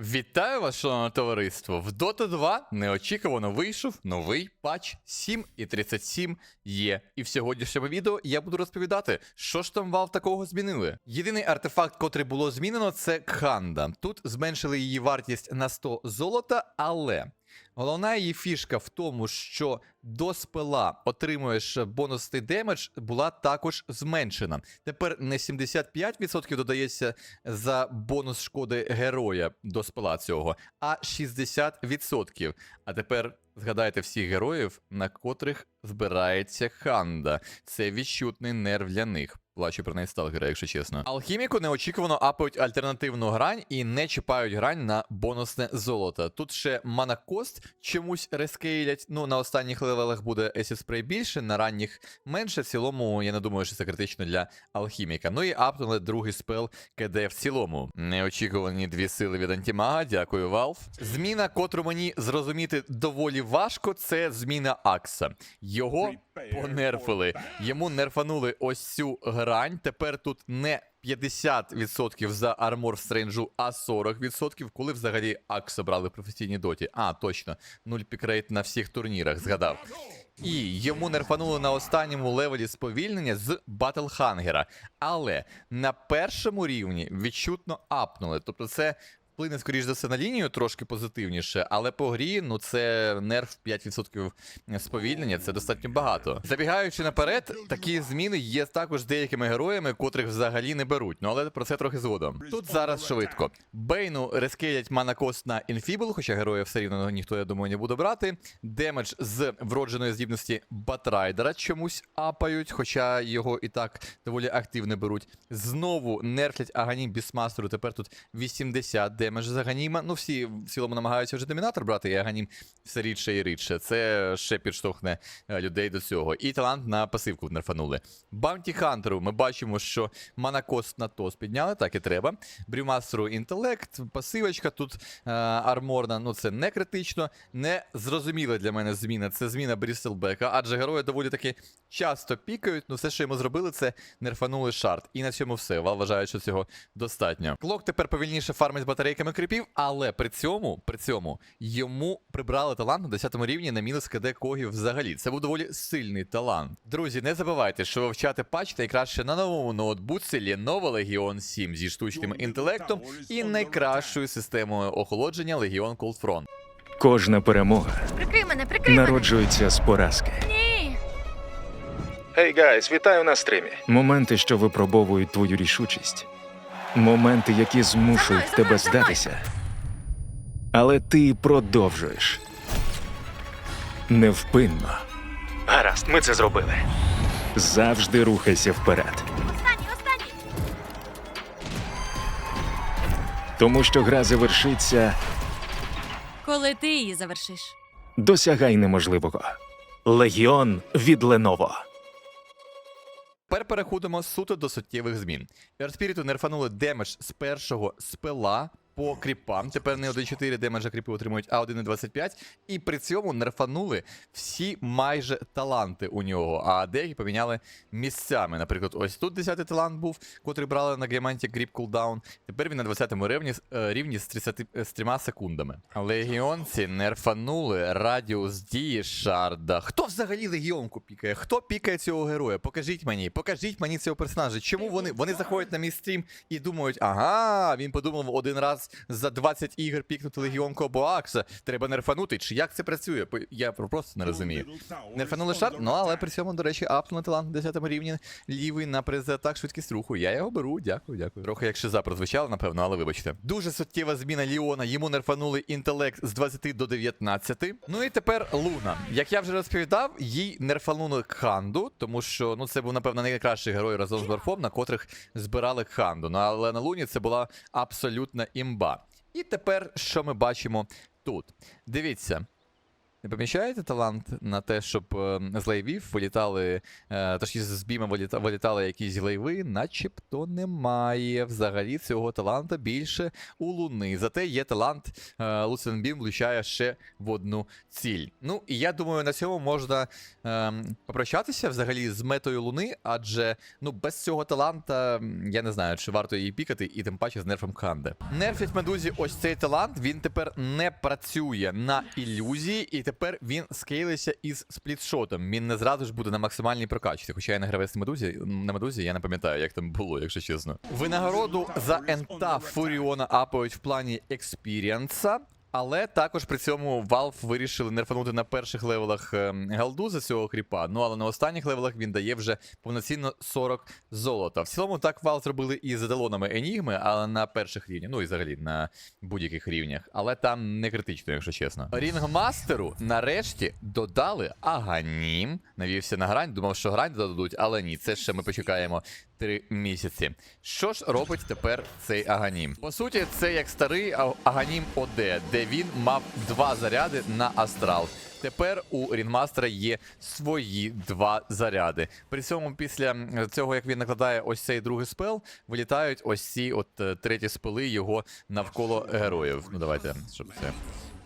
Вітаю вас, шановне товариство! В Dota 2 неочікувано вийшов новий патч 7.37 є. І в сьогоднішньому відео я буду розповідати, що ж там Valve такого змінили. Єдиний артефакт, котрий було змінено, це Ханда. Тут зменшили її вартість на 100 золота, але головна її фішка в тому, що до спела отримуєш бонусний демедж, була також зменшена. Тепер не 75% додається за бонус шкоди героя до спела цього, а 60%. А тепер згадайте всіх героїв, на котрих збирається ханда. Це відчутний нерв для них. Плачу про Найтсталгера, якщо чесно. Алхіміку неочікувано апають альтернативну грань і не чіпають грань на бонусне золото. Тут ще манакост чомусь рескейлять. Ну, на останніх левелах буде Spray більше, на ранніх менше. В цілому, я не думаю, що це критично для алхіміка. Ну і апнули другий спел КД в цілому. Неочікувані дві сили від антимага. Дякую, Valve. Зміна, котру мені зрозуміти доволі важко, це зміна Акса. Його понерфили. Йому нерфанули ось цю грань. Тепер тут не 50% за армор стрейнджу, а 40%, коли взагалі АК брали в професійній доті. А, точно, 0 пікрейт на всіх турнірах, згадав. І йому нерфанули на останньому левелі сповільнення з Батлхангера. Але на першому рівні відчутно апнули. Тобто це вплине, скоріш за все, на лінію трошки позитивніше, але по грі, ну це нерв 5% сповільнення, це достатньо багато. Забігаючи наперед, такі зміни є також деякими героями, котрих взагалі не беруть. Ну але про це трохи згодом. Тут зараз швидко. Бейну рескейлять манакост на інфібл, хоча героя все рівно ніхто, я думаю, не буде брати. Демедж з вродженої здібності Батрайдера чомусь апають, хоча його і так доволі активно беруть. Знову нерфлять Аганім Бісмастеру. Тепер тут 80 демедж з Аганіма. Ну, всі в цілому намагаються вже домінатор брати, і Аганім все рідше і рідше. Це ще підштовхне е, людей до цього. І талант на пасивку нерфанули. Баунті Хантеру ми бачимо, що манакост на тос підняли, так і треба. Брюмастеру інтелект, пасивочка тут е, арморна. Ну це не критично, не зрозуміла для мене зміна. Це зміна Брістелбека, адже герої доволі таки часто пікають. Ну все, що йому зробили, це нерфанули шарт. І на цьому все. Вал вважає, що цього достатньо. Клок тепер повільніше фармить з батарейками кріпів, але при цьому, при цьому йому прибрали талант на 10 рівні на мінус КД когів взагалі. Це був доволі сильний талант. Друзі, не забувайте, що вивчати патч найкраще на новому ноутбуці Lenovo Legion 7 зі штучним інтелектом і найкращою системою охолодження Legion Cold Front. Кожна перемога Прикрий мене, прикрий мене. народжується з поразки. Ні. Гей, гайс, вітаю на стрімі. Моменти, що випробовують твою рішучість. Моменти, які змушують За мною, тебе за мною, за здатися. Але ти продовжуєш. Невпинно. Гаразд, ми це зробили. Завжди рухайся вперед. Останній, останній. Тому що гра завершиться, Коли ти її завершиш. досягай неможливого. Легіон від Леново. Тепер переходимо суто до суттєвих змін. Ерспіріту нерфанули демедж з першого спела по кріпам. Тепер не 1.4 демеджа кріпи отримують, а 1.25. І при цьому нерфанули всі майже таланти у нього, а деякі поміняли місцями. Наприклад, ось тут 10-й талант був, котрий брали на гейманті Grip Cooldown. Тепер він на 20-му рівні, е, рівні з 30 з 3 секундами. Легіонці нерфанули радіус дії шарда. Хто взагалі легіонку пікає? Хто пікає цього героя? Покажіть мені, покажіть мені цього персонажа. Чому вони, вони заходять на мій стрім і думають, ага, він подумав один раз за 20 ігор пікнути легіонку або Акса. Треба нерфанути. Чи як це працює? Я просто не розумію. Нерфанули шар, ну але при цьому, до речі, талант на 10 рівні лівий на призатак швидкість руху. Я його беру, дякую, дякую. Трохи як шиза прозвучало, напевно, але вибачте. Дуже суттєва зміна Ліона. Йому нерфанули інтелект з 20 до 19. Ну і тепер Луна. Як я вже розповідав, їй нерфанули Ханду, тому що ну це був, напевно, найкращий герой разом з Барфом, на котрих збирали Ханду. Ну але на Луні це була абсолютна імба. І тепер що ми бачимо тут? Дивіться. Не помічаєте талант на те, щоб е, з лайвів вилітали, е, точніше з біма виліта- вилітали якісь лайви, начебто немає. Взагалі цього таланта більше у Луни. Зате є талант Луцен Бім влучає ще в одну ціль. Ну і я думаю, на цьому можна е, попрощатися взагалі з метою Луни, адже ну без цього таланта я не знаю, чи варто її пікати, і тим паче з нерфом Канде. Нерфять медузі ось цей талант. Він тепер не працює на ілюзії, і тепер він скейлиться із сплітшотом. Він не зразу ж буде на максимальній прокачці. Хоча я не гравець на медузі, на медузі, я не пам'ятаю, як там було, якщо чесно. Винагороду за ента Фуріона апають в плані експіріанса. Але також при цьому Valve вирішили нерфанути на перших левелах ем, голду за цього кріпа. Ну але на останніх левелах він дає вже повноцінно 40 золота. В цілому так Valve зробили і з еталонами Енігми, але на перших рівнях, ну і взагалі на будь-яких рівнях. Але там не критично, якщо чесно. Рінгмастеру нарешті додали Аганім. Навівся на грань, думав, що грань додадуть, але ні, це ще ми почекаємо три місяці. Що ж робить тепер цей Аганім? По суті, це як старий Аганім ОД, він мав два заряди на астрал. Тепер у Рінмастера є свої два заряди. При цьому після цього, як він накладає ось цей другий спел, вилітають ось ці от е, треті спели його навколо героїв. Ну давайте, щоб це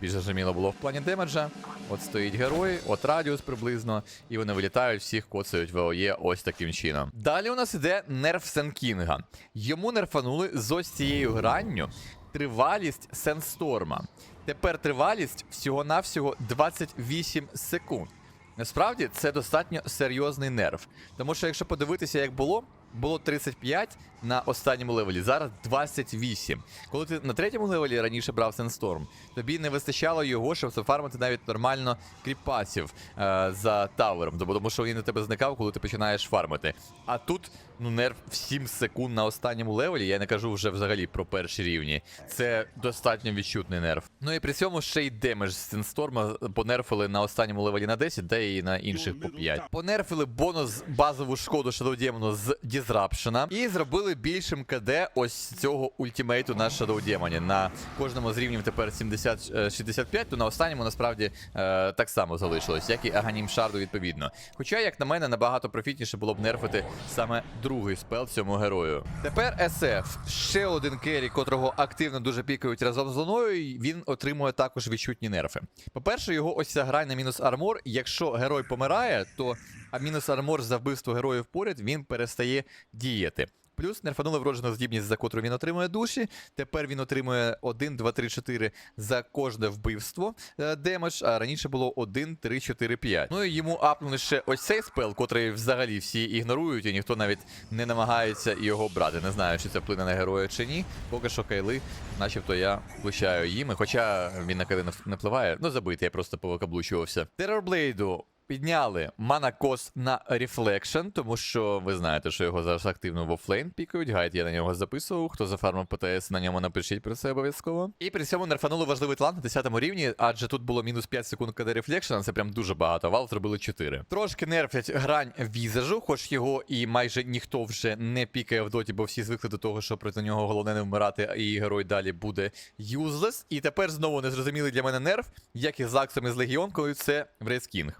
більш зрозуміло було в плані демеджа. От стоїть герой, от радіус приблизно, і вони вилітають, всіх коцають в ОЄ ось таким чином. Далі у нас іде нерф Сенкінга. Йому нерфанули з ось цією гранню тривалість Сенсторма. Тепер тривалість всього-навсього 28 секунд. Насправді це достатньо серйозний нерв. Тому що якщо подивитися, як було, було 35 на останньому левелі, зараз 28. Коли ти на третьому левелі раніше брав Сенсторм, тобі не вистачало його, щоб зафармити навіть нормально кріпасів е, за тавером, тому тому що він на тебе зникав, коли ти починаєш фармити. А тут ну нерв в 7 секунд на останньому левелі, я не кажу вже взагалі про перші рівні. Це достатньо відчутний нерв. Ну і при цьому ще й демедж з Сенсторма понерфили на останньому левелі на 10, де і на інших по 5. Понерфили бонус базову шкоду Shadow Demon з Disruption і зробили більшим КД ось цього ультимейту на Shadow Demon. На кожному з рівнів тепер 70-65, то на останньому насправді е, так само залишилось, як і Аганім Шарду відповідно. Хоча, як на мене, набагато профітніше було б нерфити саме другий спел цьому герою. Тепер SF, ще один керрі, котрого активно дуже пікають разом з луною, він отримує також відчутні нерфи. По-перше, його ось ця грань на мінус армор. Якщо герой помирає, то а мінус армор за вбивство героїв поряд він перестає діяти. Плюс нерфанули вроджену здібність, за котру він отримує душі. Тепер він отримує 1, 2, 3, 4 за кожне вбивство е, демедж, а раніше було 1, 3, 4, 5. Ну і йому апнули ще ось цей спел, котрий взагалі всі ігнорують, і ніхто навіть не намагається його брати. Не знаю, чи це вплине на героя чи ні. Поки що кайли, начебто я влучаю їм. Хоча він на кайли не впливає. Ну забити, я просто повикаблучувався. Терорблейду Підняли Манакос на Reflection, тому що ви знаєте, що його зараз активно в офлейн пікають. Гайд я на нього записував. Хто зафармив ПТС, на ньому напишіть про це обов'язково. І при цьому нерфанули важливий талант на 10 рівні, адже тут було мінус 5 секунд КД Reflection, це прям дуже багато. Вал зробили 4. Трошки нерфлять грань візажу, хоч його і майже ніхто вже не пікає в доті, бо всі звикли до того, що проти нього головне не вмирати, і герой далі буде юзлес. І тепер знову незрозумілий для мене нерв, як і з Аксом і з Легіонкою, це в Врейскінг.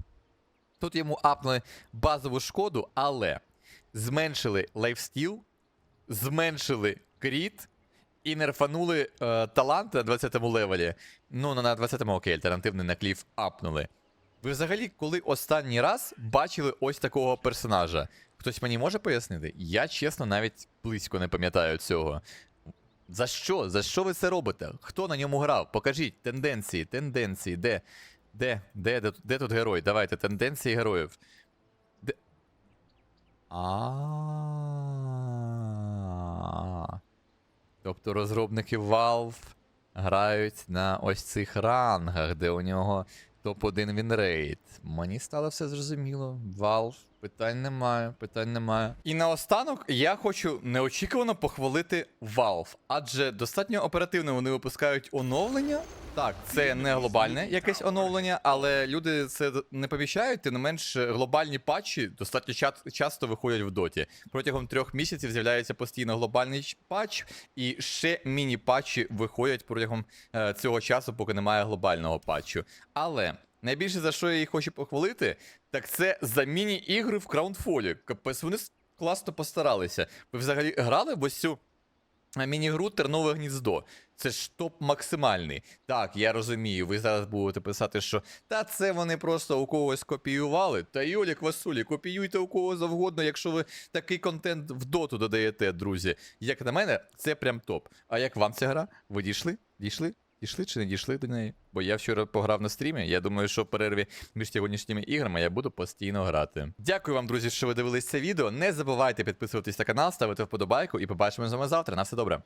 Тут йому апнули базову шкоду, але зменшили лайфстіл, зменшили кріт і нерфанули е, талант на 20-му левелі. Ну, на 20-му окей, альтернативний на кліф апнули. Ви взагалі, коли останній раз бачили ось такого персонажа? Хтось мені може пояснити? Я чесно навіть близько не пам'ятаю цього. За що? За що ви це робите? Хто на ньому грав? Покажіть тенденції, тенденції, де? Де? Де, де, де тут герой? Давайте, тенденції героїв. Де? Тобто розробники Valve грають на ось цих рангах, де у нього топ-1 вінрейт. Мені стало все зрозуміло. Valve, питань немає, питань немає. І наостанок я хочу неочікувано похвалити Valve, адже достатньо оперативно вони випускають оновлення. Так, це не глобальне якесь оновлення, але люди це не помічають, тим не менш глобальні патчі достатньо ча- часто виходять в доті. Протягом трьох місяців з'являється постійно глобальний патч, і ще міні-патчі виходять протягом е, цього часу, поки немає глобального патчу. Але найбільше за що я її хочу похвалити, так це за міні-ігри в краунфолі. Капець, вони класно постаралися. Ви взагалі грали в ось цю міні-гру Тернове гніздо. Це ж топ максимальний. Так, я розумію, ви зараз будете писати, що та це вони просто у когось копіювали. Та Йолі Квасулі, копіюйте у кого завгодно, якщо ви такий контент в доту додаєте, друзі. Як на мене, це прям топ. А як вам ця гра? Ви дійшли? Дійшли? Дійшли чи не дійшли до неї? Бо я вчора пограв на стрімі. Я думаю, що в перерві між сьогоднішніми іграми я буду постійно грати. Дякую вам, друзі, що ви дивились це відео. Не забувайте підписуватись на канал, ставити вподобайку і побачимо з вами завтра. На все добре.